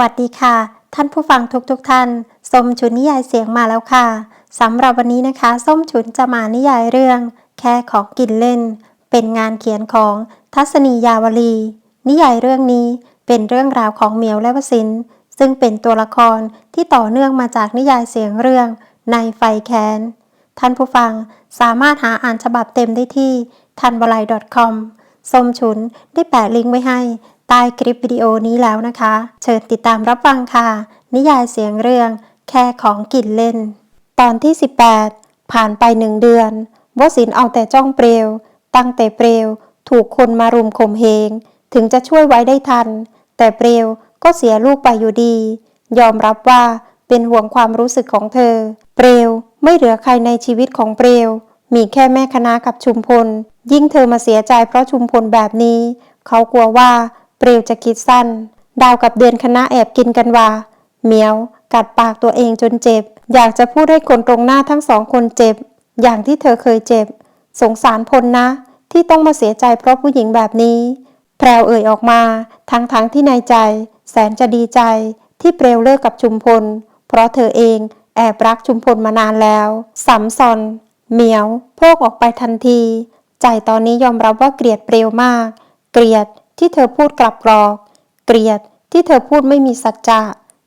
วัสดีค่ะ ท่านผู้ฟังทุกๆทท่านส้มฉุนนิยายเสียงมาแล้วค่ะสำหรับวันนี้นะคะส้มฉุนจะมานิยายเรื่อง แค่ของกินเล่น เป็นงานเขียนของทัศนียาวลี นิยายเรื่องนี้เป็นเรื่องราวของเหมียวและวสินซึ่งเป็นตัวละครที่ต่อเนื่องมาจากนิยายเสียงเรื่องในไฟแคนท่านผู้ฟังสามารถหาอ่านฉบับเต็มได้ที่ทันบลาย .com ส้มฉุนได้แปะลิงก์ไว้ให้ ใต้คลิปวิดีโอนี้แล้วนะคะ เชิญติดตามรับฟังค่ะ นิยายเสียงเรื่อง แค่ของกินเล่น ตอนที่ 18 ผ่านไปหนึ่งเดือนวสินเอาแต่จ้องเปลว ตั้งแต่เปลว ถูกคนมารุมข่มเหงถึงจะช่วยไว้ได้ทัน แต่เปลวก็เสียลูกไปอยู่ดี ยอมรับว่าเป็นห่วงความรู้สึกของเธอ เปลวไม่เหลือใครในชีวิตของเปลว มีแค่แม่คณะกับชุมพล ยิ่งเธอมาเสียใจเพราะชุมพลแบบนี้ เขากลัวว่า เปลวจะคิดสั้น ดาวกับเดือนคณะแอบกินกันว่าเหมียว กัดปากตัวเองจนเจ็บ อยากจะพูดให้คนตรงหน้าทั้งสองคนเจ็บ อย่างที่เธอเคยเจ็บ สงสารพลนะ ที่ต้องมาเสียใจเพราะผู้หญิงแบบนี้ แพรวเอ่ยออกมา ทั้งๆทที่ในใจ แสนจะดีใจ ที่เปลวเลิกกับชุมพล เพราะเธอเองแอบรักชุมพลมานานแล้วสัมซอนเหมียวโพกออกไปทันที ใจตอนนี้ยอมรับว่าเกลียดเปลวมาก เกลียด ที่เธอพูดกลับกรอก เกลียดที่เธอพูดไม่มีสัจจะ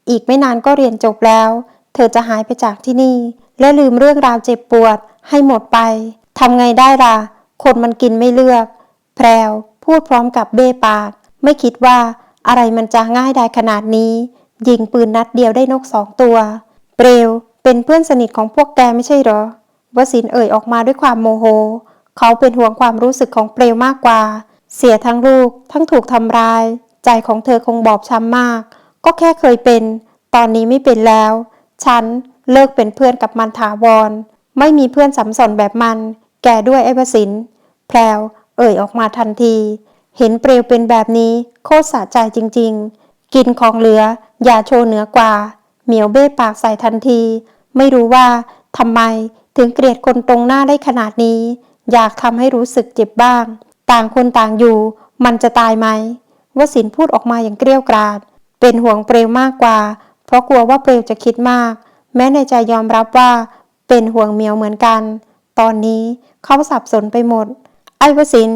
อีกไม่นานก็เรียนจบแล้ว เธอจะหายไปจากที่นี่ และลืมเรื่องราวเจ็บปวด ให้หมดไปทำไงได้ล่ะ คนมันกินไม่เลือก แพรวพูดพร้อมกับเบ้ปาก ไม่คิดว่าอะไรมันจะง่ายได้ขนาดนี้ ยิงปืนนัดเดียวได้นกสองตัว เปลวเป็นเพื่อนสนิทของพวกแกไม่ใช่หรอวสินเอ่ยออกมาด้วยความโมโห เขาเป็นห่วงความรู้สึกของเปลวมากกว่า เสียทั้งลูกทั้งถูกทำร้าย ใจของเธอคงบอบช้ำมาก ก็แค่เคยเป็น ตอนนี้ไม่เป็นแล้ว ฉันเลิกเป็นเพื่อนกับมันถาวร ไม่มีเพื่อนสัมสนแบบมัน แกด้วยไอ้วสินแพรวเอ่ยออกมาทันที เห็นเปลวเป็นแบบนี้โคตรสะใจจริง ๆ กินของเหลือ อย่าโชว์เหนือกว่า เหมียวเบ้ปากใส่ทันที ไม่รู้ว่าทำไมถึงเกลียดคนตรงหน้าได้ขนาดนี้ อยากทำให้รู้สึกเจ็บบ้าง ต่างคนต่างอยู่ มันจะตายไหมวสินพูดออกมาอย่างเกรี้ยวกราด เป็นห่วงเปลวมากกว่า เพราะกลัวว่าเปลวจะคิดมาก แม้ในใจยอมรับว่า เป็นห่วงเมียวเหมือนกัน ตอนนี้เขาสับสนไปหมด ไอ้วสิน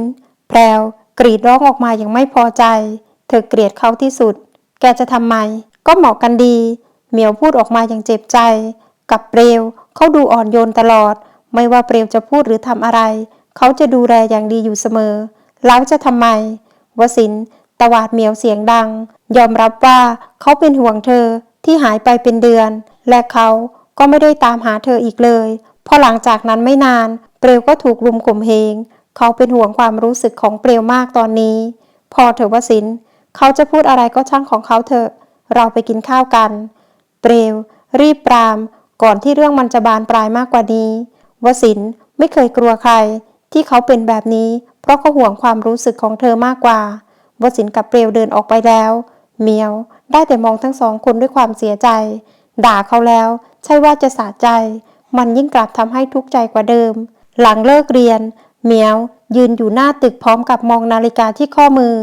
แพรวกรีดร้องออกมาอย่างไม่พอใจ เธอเกลียดเขาที่สุด แกจะทำไม ก็เหมาะกันดี เหมียวพูดออกมาอย่างเจ็บใจ กับเปลวเขาดูอ่อนโยนตลอด ไม่ว่าเปลวจะพูดหรือทำอะไร เขาจะดูแลอย่างดีอยู่เสมอ แล้วจะทำไม วสินตวาดเหมียวเสียงดัง ยอมรับว่าเขาเป็นห่วงเธอที่หายไปเป็นเดือน และเขาก็ไม่ได้ตามหาเธออีกเลย พอหลังจากนั้นไม่นาน เปลวก็ถูกลุมข่มเหง เขาเป็นห่วงความรู้สึกของเปลวมากตอนนี้ พอเถอวสิน เขาจะพูดอะไรก็ช่างของเขาเถอะ เราไปกินข้าวกัน เปลว รีบปราม ก่อนที่เรื่องมันจะบานปลายมากกว่านี้ วสินไม่เคยกลัวใคร ที่เขาเป็นแบบนี้ เพราะเขาห่วงความรู้สึกของเธอมากกว่าวสินกับเปลวเดินออกไปแล้ว เมียวได้แต่มองทั้งสองคนด้วยความเสียใจ ด่าเขาแล้ว ใช่ว่าจะสะใจ มันยิ่งกลับทำให้ทุกข์ใจกว่าเดิม หลังเลิกเรียน เมียวยืนอยู่หน้าตึกพร้อมกับมองนาฬิกาที่ข้อมือ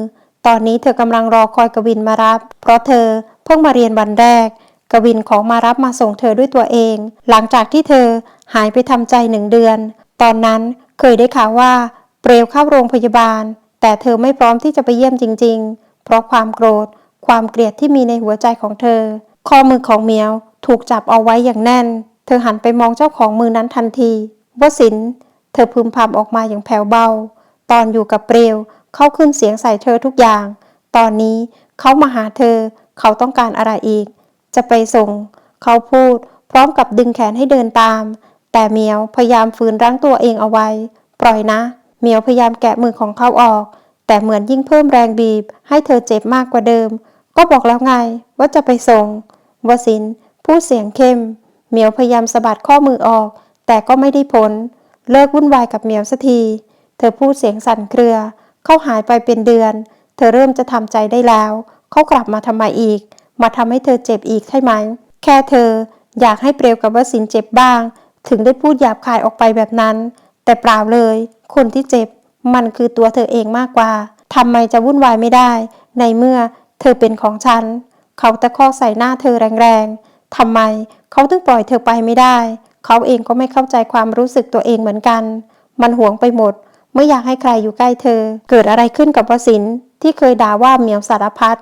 ตอนนี้เธอกำลังรอคอยกวินมารับ เพราะเธอเพิ่งมาเรียนวันแรก กวินของมารับมาส่งเธอด้วยตัวเอง หลังจากที่เธอหายไปทำใจหนึ่งเดือน ตอนนั้น เคยได้ข่าวว่าเปลวเข้าโรงพยาบาล แต่เธอไม่พร้อมที่จะไปเยี่ยมจริง ๆ เพราะความโกรธ ความเกลียดที่มีในหัวใจของเธอ ข้อมือของเมียวถูกจับเอาไว้อย่างแน่น เธอหันไปมองเจ้าของมือนั้นทันทีวสิน เธอพึมพำออกมาอย่างแผ่วเบา ตอนอยู่กับเปลวเขาขึ้นเสียงใส่เธอทุกอย่าง ตอนนี้เขามาหาเธอ เขาต้องการอะไรอีก จะไปส่ง เขาพูด พร้อมกับดึงแขนให้เดินตาม แต่เมียวพยายามฝืนรั้งตัวเองเอาไว้ ปล่อยนะ เมียวพยายามแกะมือของเขาออก แต่เหมือนยิ่งเพิ่มแรงบีบ ให้เธอเจ็บมากกว่าเดิม ก็บอกแล้วไงว่าจะไปส่งวสินพูดเสียงเข้ม เมียวพยายามสะบัดข้อมือออก แต่ก็ไม่ได้ผล เลิกวุ่นวายกับเมียวสักที เธอพูดเสียงสั่นเครือ เขาหายไปเป็นเดือน เธอเริ่มจะทำใจได้แล้ว เขากลับมาทำไมอีก มาทำให้เธอเจ็บอีกใช่ไหม แค่เธอ อยากให้เปลวกับวสินเจ็บบ้าง ถึงได้พูดหยาบคายออกไปแบบนั้น แต่เปล่าเลย คนที่เจ็บ มันคือตัวเธอเองมากกว่าทำไมจะวุ่นวายไม่ได้ ในเมื่อเธอเป็นของฉัน เขาตะคอกใส่หน้าเธอแรงๆทำไมเขาถึงปล่อยเธอไปไม่ได้ เขาเองก็ไม่เข้าใจความรู้สึกตัวเองเหมือนกัน มันหวงไปหมด ไม่อยากให้ใครอยู่ใกล้เธอ เกิดอะไรขึ้นกับวสินที่เคยด่าว่าเหมียวสารพัด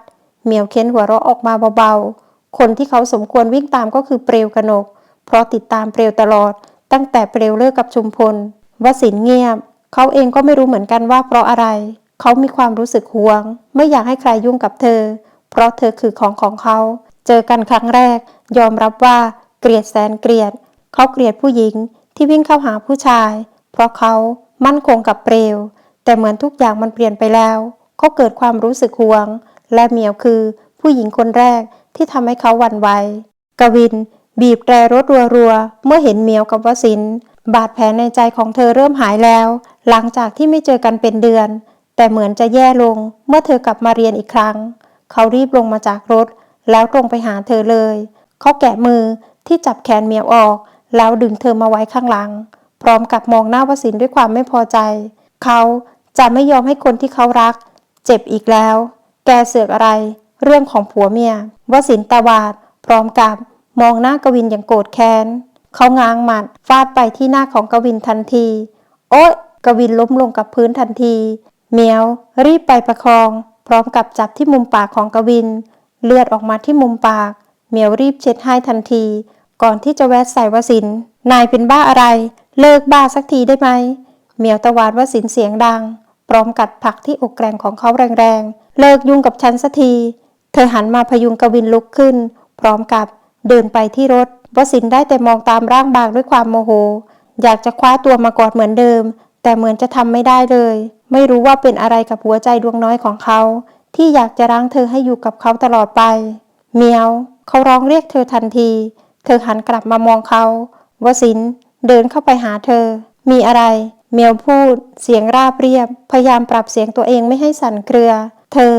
เหมียวเค้นหัวเราะออกมาเบาๆ คนที่เขาสมควรวิ่งตามก็คือเปลวกนก เพราะติดตามเปลวตลอด ตั้งแต่เปลวเลิกกับชุมพลวสินเงียบ เขาเองก็ไม่รู้เหมือนกันว่าเพราะอะไร เขามีความรู้สึกหวง ไม่อยากให้ใครยุ่งกับเธอ เพราะเธอคือของของเขา เจอกันครั้งแรก ยอมรับว่าเกลียดแสนเกลียด เขาเกลียดผู้หญิงที่วิ่งเข้าหาผู้ชาย เพราะเขามั่นคงกับเปลว แต่เหมือนทุกอย่างมันเปลี่ยนไปแล้วเขาเกิดความรู้สึกหวง และเมียวคือผู้หญิงคนแรกที่ทำให้เขาหวั่นไหวกวิน บีบแตรรถรัวๆ เมื่อเห็นเมียวกับวสิน บาดแผลในใจของเธอเริ่มหายแล้ว หลังจากที่ไม่เจอกันเป็นเดือน แต่เหมือนจะแย่ลงเมื่อเธอกลับมาเรียนอีกครั้ง เขารีบลงมาจากรถ แล้วตรงไปหาเธอเลย เขาแกะมือที่จับแขนเมียวออก แล้วดึงเธอมาไว้ข้างหลัง พร้อมกับมองหน้าวสินด้วยความไม่พอใจ เขาจะไม่ยอมให้คนที่เขารัก เจ็บอีกแล้ว แกเสือกอะไร เรื่องของผัวเมียวสินทร์ตวาด พร้อมกับ มองหน้ากวินอย่างโกรธแค้น เขาง้างหมัดฟาดไปที่หน้าของกวินทันที โอ๊ยกวินล้มลงกับพื้นทันที เมียว รีบไปประคอง พร้อมกับจับที่มุมปากของกวิน เลือดออกมาที่มุมปาก เมียวรีบเช็ดให้ทันที ก่อนที่จะแวะใส่วสิน นายเป็นบ้าอะไร เลิกบ้าสักทีได้ไหม เมียวตะวาดวสินเสียงดัง พร้อมกัดผักที่อกแกร่งของเขาแรงๆ เลิกยุ่งกับฉันสักที เธอหันมาพยุงกวินลุกขึ้น พร้อมกับ เดินไปที่รถวสินได้แต่มองตามร่างบางด้วยความโมโห อยากจะคว้าตัวมากอดเหมือนเดิม แต่เหมือนจะทำไม่ได้เลย ไม่รู้ว่าเป็นอะไรกับหัวใจดวงน้อยของเขา ที่อยากจะรั้งเธอให้อยู่กับเขาตลอดไป เมียวเขาร้องเรียกเธอทันที เธอหันกลับมามองเขาวสินเดินเข้าไปหาเธอ มีอะไร เมียวพูด เสียงราบเรียบ พยายามปรับเสียงตัวเองไม่ให้สั่นเครือ เธอ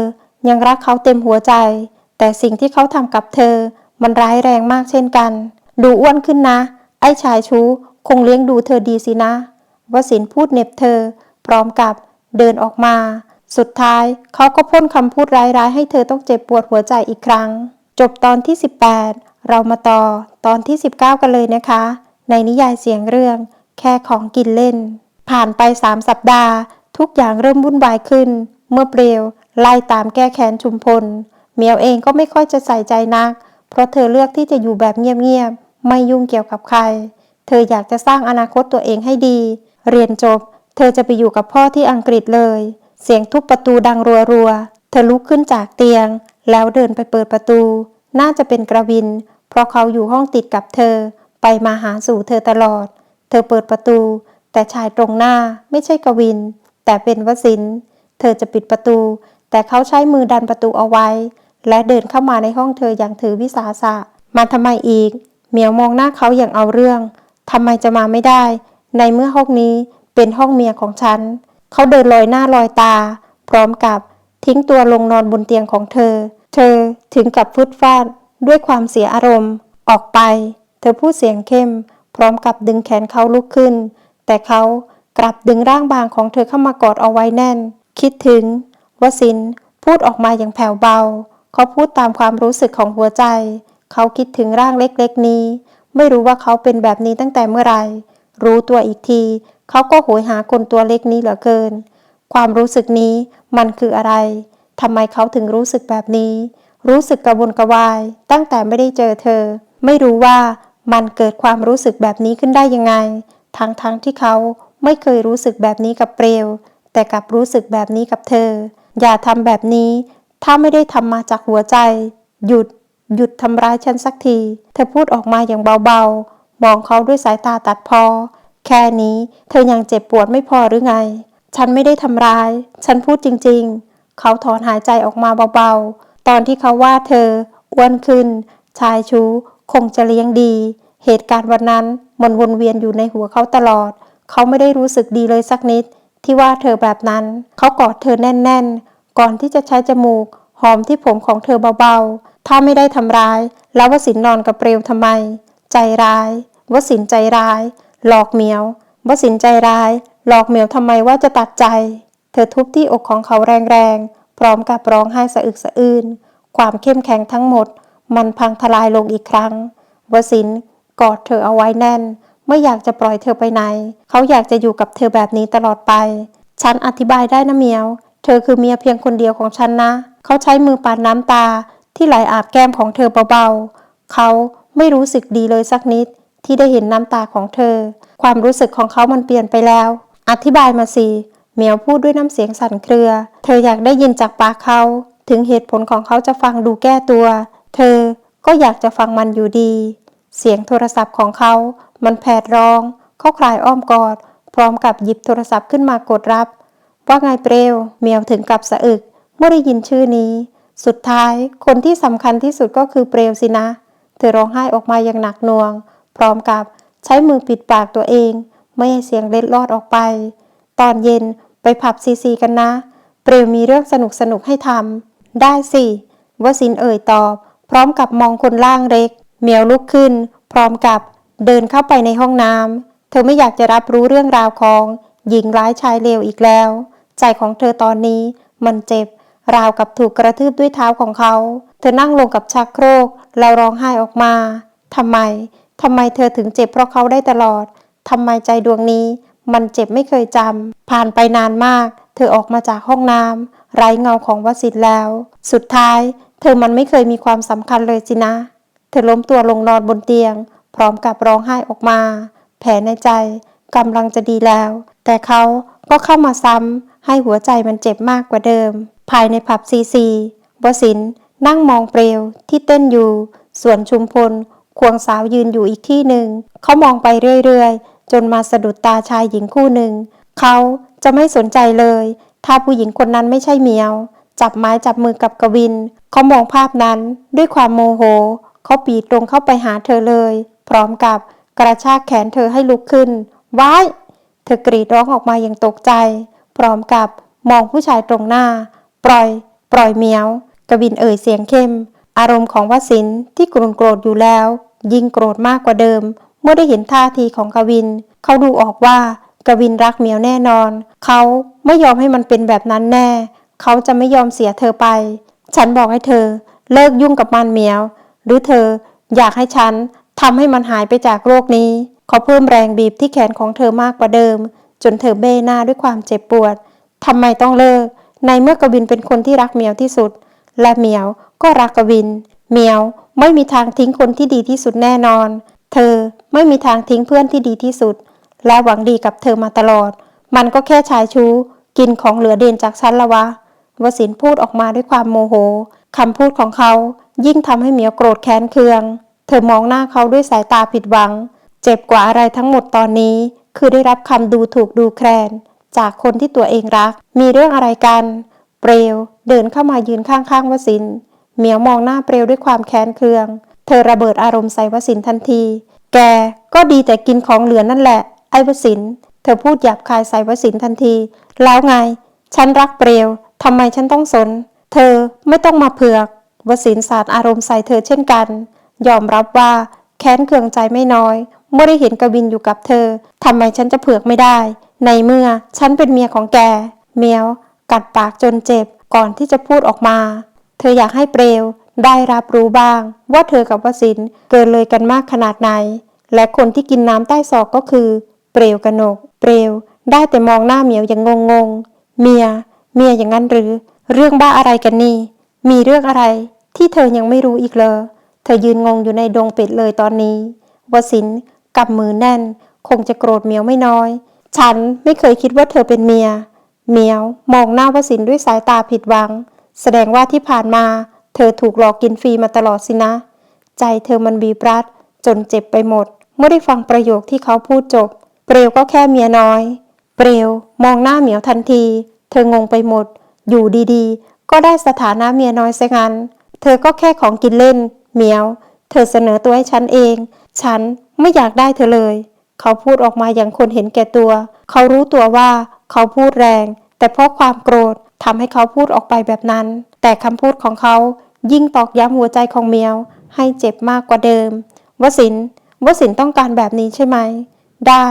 ยังรักเขาเต็มหัวใจ แต่สิ่งที่เขาทำกับเธอ มันร้ายแรงมากเช่นกัน ดูอ้วนขึ้นนะ ไอ้ชายชู้คงเลี้ยงดูเธอดีสินะ วสินพูดเน็บเธอ พร้อมกับเดินออกมา สุดท้ายเขาก็พ่นคำพูดร้ายๆ ให้เธอต้องเจ็บปวดหัวใจอีกครั้ง จบตอนที่ 18 เรามาต่อตอนที่ 19 กันเลยนะคะ ในนิยายเสียงเรื่อง แค่ของกินเล่น ผ่านไป 3 สัปดาห์ ทุกอย่างเริ่มวุ่นวายขึ้น เมื่อเปลวไล่ตามแก้แค้นชุมพลเมียวเองก็ไม่ค่อยจะใส่ใจนัก เพราะเธอเลือกที่จะอยู่แบบเงียบๆ ไม่ยุ่งเกี่ยวกับใคร เธออยากจะสร้างอนาคตตัวเองให้ดี เรียนจบ เธอจะไปอยู่กับพ่อที่อังกฤษเลย เสียงทุบประตูดังรัวๆ เธอลุกขึ้นจากเตียง แล้วเดินไปเปิดประตู น่าจะเป็นกระวิน เพราะเขาอยู่ห้องติดกับเธอ ไปมาหาสู่เธอตลอด เธอเปิดประตู แต่ชายตรงหน้าไม่ใช่กวิน แต่เป็นวสิน เธอจะปิดประตู แต่เขาใช้มือดันประตูเอาไว้ และเดินเข้ามาในห้องเธออย่างถือวิสาสะ มาทำไมอีก เหมียวมองหน้าเขาอย่างเอาเรื่องทำไมจะมาไม่ได้ ในเมื่อห้องนี้เป็นห้องเมียของฉัน เขาเดินลอยหน้าลอยตา พร้อมกับทิ้งตัวลงนอนบนเตียงของเธอ เธอถึงกับฟุดฟาดด้วยความเสียอารมณ์ ออกไป เธอพูดเสียงเข้ม พร้อมกับดึงแขนเขาลุกขึ้น แต่เขากลับดึงร่างบางของเธอเข้ามากอดเอาไว้แน่น คิดถึงวสินพูดออกมาอย่างแผ่วเบา เขาพูดตามความรู้สึกของหัวใจ เขาคิดถึงร่างเล็กๆนี้ ไม่รู้ว่าเขาเป็นแบบนี้ตั้งแต่เมื่อไหร่ รู้ตัวอีกที เขาก็โหยหาคนตัวเล็กนี้เหลือเกิน ความรู้สึกนี้มันคืออะไรทำไมเขาถึงรู้สึกแบบนี้ รู้สึกกระวนกระวาย ตั้งแต่ไม่ได้เจอเธอ ไม่รู้ว่ามันเกิดความรู้สึกแบบนี้ขึ้นได้ยังไง ทั้งๆทที่เขาไม่เคยรู้สึกแบบนี้กับเปลวแต่กลับรู้สึกแบบนี้กับเธอ อย่าทำแบบนี้ ถ้าไม่ได้ทำมาจากหัวใจ หยุด หยุดทำร้ายฉันสักที เธอพูดออกมาอย่างเบาๆ มองเขาด้วยสายตาตัดพอ แค่นี้เธอยังเจ็บปวดไม่พอหรือไง ฉันไม่ได้ทำร้าย ฉันพูดจริงๆ เขาถอนหายใจออกมาเบาๆ ตอนที่เขาว่าเธออ้วนขึ้น ชายชู้คงจะเลี้ยงดี เหตุการณ์วันนั้นมันวนเวียนอยู่ในหัวเขาตลอด เขาไม่ได้รู้สึกดีเลยสักนิด ที่ว่าเธอแบบนั้น เขากอดเธอแน่น ๆ ก่อนที่จะใช้จมูก หอมที่ผมของเธอเบาๆ ถ้าไม่ได้ทำร้าย แล้ววสินนอนกับเปลวทำไม ใจร้าย วสินใจร้าย หลอกเหมียว วสินใจร้าย หลอกเหมียวทำไมว่าจะตัดใจ เธอทุบที่อกของเขาแรงๆ พร้อมกับร้องไห้สะอึกสะอื้น ความเข้มแข็งทั้งหมด มันพังทลายลงอีกครั้ง วสินกอดเธอเอาไว้แน่น ไม่อยากจะปล่อยเธอไปไหน เขาอยากจะอยู่กับเธอแบบนี้ตลอดไป ฉันอธิบายได้นะเมียว ธอคือเมียเพียงคนเดียวของฉันนะ เขาใช้มือปาดน้ำตาที่ไหลอาบแก้มของเธอเบาๆ เขาไม่รู้สึกดีเลยสักนิดที่ได้เห็นน้ำตาของเธอ ความรู้สึกของเขามันเปลี่ยนไปแล้ว อธิบายมาสิเหมียวพูดด้วยน้ำเสียงสั่นเครือ เธออยากได้ยินจากปากเขา ถึงเหตุผลของเขาจะฟังดูแก้ตัว เธอก็อยากจะฟังมันอยู่ดี เสียงโทรศัพท์ของเขา มันแผดร้อง เขาคลายอ้อมกอด พร้อมกับหยิบโทรศัพท์ขึ้นมากดรับ ว่าไงเปรวเมียวถึงกับสะอึกเมื่อได้ยินชื่อนี้ สุดท้ายคนที่สำคัญที่สุดก็คือเปรวสินะ เธอร้องไห้ออกมาอย่างหนักหน่วง พร้อมกับใช้มือปิดปากตัวเอง ไม่ให้เสียงเล็ดลอดออกไป ตอนเย็นไปผับซีซีกันนะ เปรวมีเรื่องสนุกสนุกให้ทำได้สิวสินเอ่ยตอบ พร้อมกับมองคนล่างเล็ก เมียวลุกขึ้น พร้อมกับเดินเข้าไปในห้องน้ำเธอไม่อยากจะรับรู้เรื่องราวของหญิงร้ายชายเลวอีกแล้ว ใจของเธอตอนนี้มันเจ็บ ราวกับถูกกระทืบด้วยเท้าของเขา เธอนั่งลงกับชักโครก แล้วร้องไห้ออกมาทำไมทำไมเธอถึงเจ็บเพราะเขาได้ตลอดทำไมใจดวงนี้ มันเจ็บไม่เคยจำผ่านไปนานมาก เธอออกมาจากห้องน้ำไร้เงาของวสิทธ์แล้ว สุดท้าย เธอมันไม่เคยมีความสำคัญเลยสินะ เธอล้มตัวลงนอนบนเตียง พร้อมกับร้องไห้ออกมา แผลในใจกำลังจะดีแล้ว แต่เขาก็เข้ามาซ้ำ ให้หัวใจมันเจ็บมากกว่าเดิม ภายในผับซีซีวสินนั่งมองเปลวที่เต้นอยู่ ส่วนชุมพล ควงสาวยืนอยู่อีกที่หนึ่ง เขามองไปเรื่อยๆ จนมาสะดุดตาชายหญิงคู่หนึ่ง เขาจะไม่สนใจเลย ถ้าผู้หญิงคนนั้นไม่ใช่เมียว จับไม้จับมือกับกวิน เขามองภาพนั้นด้วยความโมโห เขาปีตรงเข้าไปหาเธอเลย พร้อมกับกระชากแขนเธอให้ลุกขึ้น ว้าย เธอกรีดร้องออกมาอย่างตกใจ พร้อมกับมองผู้ชายตรงหน้า ปล่อย ปล่อยเมียว กวินเอ่ยเสียงเข้ม อารมณ์ของวสินที่โกรธโกรธอยู่แล้ว ยิ่งโกรธมากกว่าเดิม เมื่อได้เห็นท่าทีของกวิน เขาดูออกว่ากวินรักเมียวแน่นอน เขาไม่ยอมให้มันเป็นแบบนั้นแน่ เขาจะไม่ยอมเสียเธอไป ฉันบอกให้เธอ เลิกยุ่งกับมันเมียว หรือเธออยากให้ฉันทำให้มันหายไปจากโรคนี้ เขาเพิ่มแรงบีบที่แขนของเธอมากกว่าเดิม จนเธอเบ้หน้าด้วยความเจ็บปวดทำไมต้องเลิก ในเมื่อกวินเป็นคนที่รักเมียวที่สุด และเมียวก็รักกวิน เมียวไม่มีทางทิ้งคนที่ดีที่สุดแน่นอน เธอไม่มีทางทิ้งเพื่อนที่ดีที่สุด และหวังดีกับเธอมาตลอด มันก็แค่ชายชู้ กินของเหลือเด่นจากฉันละวะวสินพูดออกมาด้วยความโมโหคำพูดของเขายิ่งทำให้เหมียวโกรธแค้นเคือง เธอมองหน้าเขาด้วยสายตาผิดหวัง เจ็บกว่าอะไรทั้งหมดตอนนี้ คือได้รับคำดูถูกดูแคลน จากคนที่ตัวเองรัก มีเรื่องอะไรกัน เปลวเดินเข้ามายืนข้างๆวสินเหมียวมองหน้าเปลวด้วยความแค้นเคือง เธอระเบิดอารมณ์ใส่วสินทันที แกก็ดีแต่กินของเหลือนั่นแหละ ไอ้วสิน เธอพูดหยาบคายใส่วสินทันที แล้วไง ฉันรักเปลวทำไมฉันต้องสน เธอไม่ต้องมาเผือก วสินสาดอารมณ์ใส่เธอเช่นกัน ยอมรับว่าแค้นเคืองใจไม่น้อย เมื่อได้เห็นกวินอยู่กับเธอทำไมฉันจะเผือกไม่ได้ ในเมื่อฉันเป็นเมียของแกเมียว กัดปากจนเจ็บก่อนที่จะพูดออกมา เธออยากให้เปลวได้รับรู้บ้าง ว่าเธอกับวสินเกินเลยกันมากขนาดไหน และคนที่กินน้ำใต้ศอกก็คือ เปลวกนก เปลวได้แต่มองหน้าเหมียวอย่างงงงๆเมีย เมียอย่างนั้นหรือ เรื่องบ้าอะไรกันนี่ มีเรื่องอะไร ที่เธอยังไม่รู้อีกเลย เธอยืนงงอยู่ในดงเป็ดเลยตอนนี้ วสิน กำมือแน่น คงจะโกรธเมียวไม่น้อย ฉันไม่เคยคิดว่าเธอเป็นเมีย เมียวมองหน้าวสินด้วยสายตาผิดหวัง แสดงว่าที่ผ่านมา เธอถูกหลอกกินฟรีมาตลอดสินะ ใจเธอมันบีบรัด จนเจ็บไปหมด เมื่อได้ฟังประโยคที่เขาพูดจบ เปลวก็แค่เมียน้อย เปลวมองหน้าเหมียวทันที เธองงไปหมด อยู่ดีๆ ก็ได้สถานะเมียน้อยซะงั้น เธอก็แค่ของกินเล่น เหมียว เธอเสนอตัวให้ฉันเอง ฉันไม่อยากได้เธอเลย เขาพูดออกมาอย่างคนเห็นแก่ตัว เขารู้ตัวว่าเขาพูดแรง แต่เพราะความโกรธทำให้เขาพูดออกไปแบบนั้น แต่คำพูดของเขายิ่งตอกย้ำหัวใจของเมียว ให้เจ็บมากกว่าเดิม วสินวสินต้องการแบบนี้ใช่ไหม ได้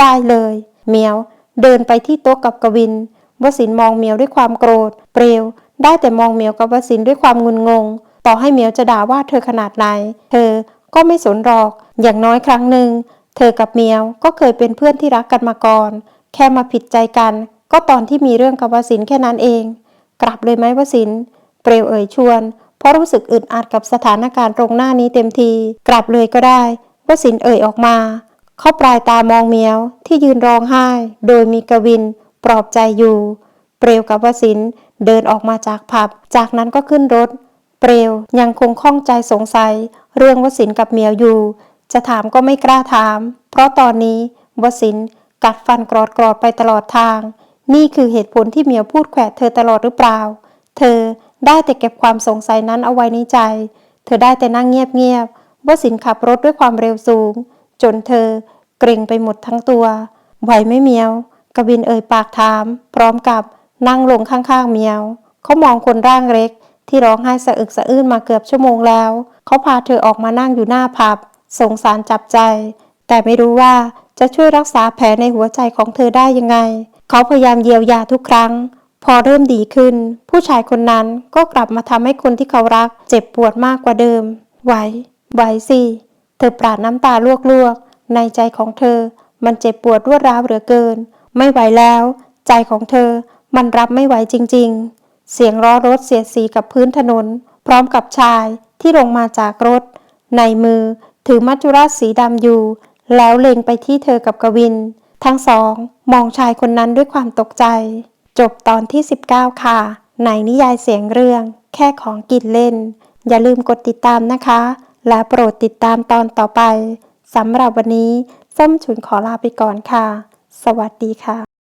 ได้เลย เมียว เดินไปที่โต๊ะกับกวิน วสินมองเมียวด้วยความโกรธ เปลวได้แต่มองเมียวกับวสินด้วยความงุนงง ต่อให้เมียวจะด่าว่าเธอขนาดไหน เธอก็ไม่สนหรอก อย่างน้อยครั้งหนึ่ง เธอกับเมียวก็เคยเป็นเพื่อนที่รักกันมาก่อน แค่มาผิดใจกัน ก็ตอนที่มีเรื่องกับวสินแค่นั้นเอง กลับเลยไหมวสิน เปลวเอ่ยชวน เพราะรู้สึกอึดอัดกับสถานการณ์ตรงหน้านี้เต็มที กลับเลยก็ได้วสินเอ่ยออกมา เข้าปลายตามองเมียวที่ยืนร้องไห้ โดยมีกวิน ปลอบใจอยู่ เปลวกับวสินเดินออกมาจากผับ จากนั้นก็ขึ้นรถ เปลวยังคงข้องใจสงสัย เรื่องวสินกับเมียวอยู่ จะถามก็ไม่กล้าถาม เพราะตอนนี้วสินกัดฟันกรอดกรอดไปตลอดทาง นี่คือเหตุผลที่เหมียวพูดแขวะเธอตลอดหรือเปล่า เธอได้แต่เก็บความสงสัยนั้นเอาไว้ในใจ เธอได้แต่นั่งเงียบๆวสินขับรถด้วยความเร็วสูง จนเธอเกรงไปหมดทั้งตัวไหวไม่เมียวกวินเอ่ยปากถาม พร้อมกับนั่งลงข้างๆเมียว เขามองคนร่างเล็ก ที่ร้องไห้สะอึกสะอื้นมาเกือบชั่วโมงแล้ว เขาพาเธอออกมานั่งอยู่หน้าผับ สงสารจับใจ แต่ไม่รู้ว่าจะช่วยรักษาแผลในหัวใจของเธอได้ยังไง เขาพยายามเยียวยาทุกครั้ง พอเริ่มดีขึ้น ผู้ชายคนนั้นก็กลับมาทำให้คนที่เขารัก เจ็บปวดมากกว่าเดิม ไหว ไหวสิ เธอปราดน้ำตาลวกๆ ในใจของเธอ มันเจ็บปวดรวดร้าวเหลือเกิน ไม่ไหวแล้ว ใจของเธอมันรับไม่ไหวจริง ๆ เสียงล้อรถเสียดสีกับพื้นถนน พร้อมกับชายที่ลงมาจากรถ ในมือ ถือมัจจุราชสีดำอยู่ แล้วเล็งไปที่เธอกับกวิน ทั้งสอง มองชายคนนั้นด้วยความตกใจ จบตอนที่ 19 ค่ะ ในนิยายเสียงเรื่อง แค่ของกินเล่น อย่าลืมกดติดตามนะคะ และโปรดติดตามตอนต่อไปสำหรับวันนี้ส้มฉุนขอลาไปก่อนค่ะ สวัสดีค่ะ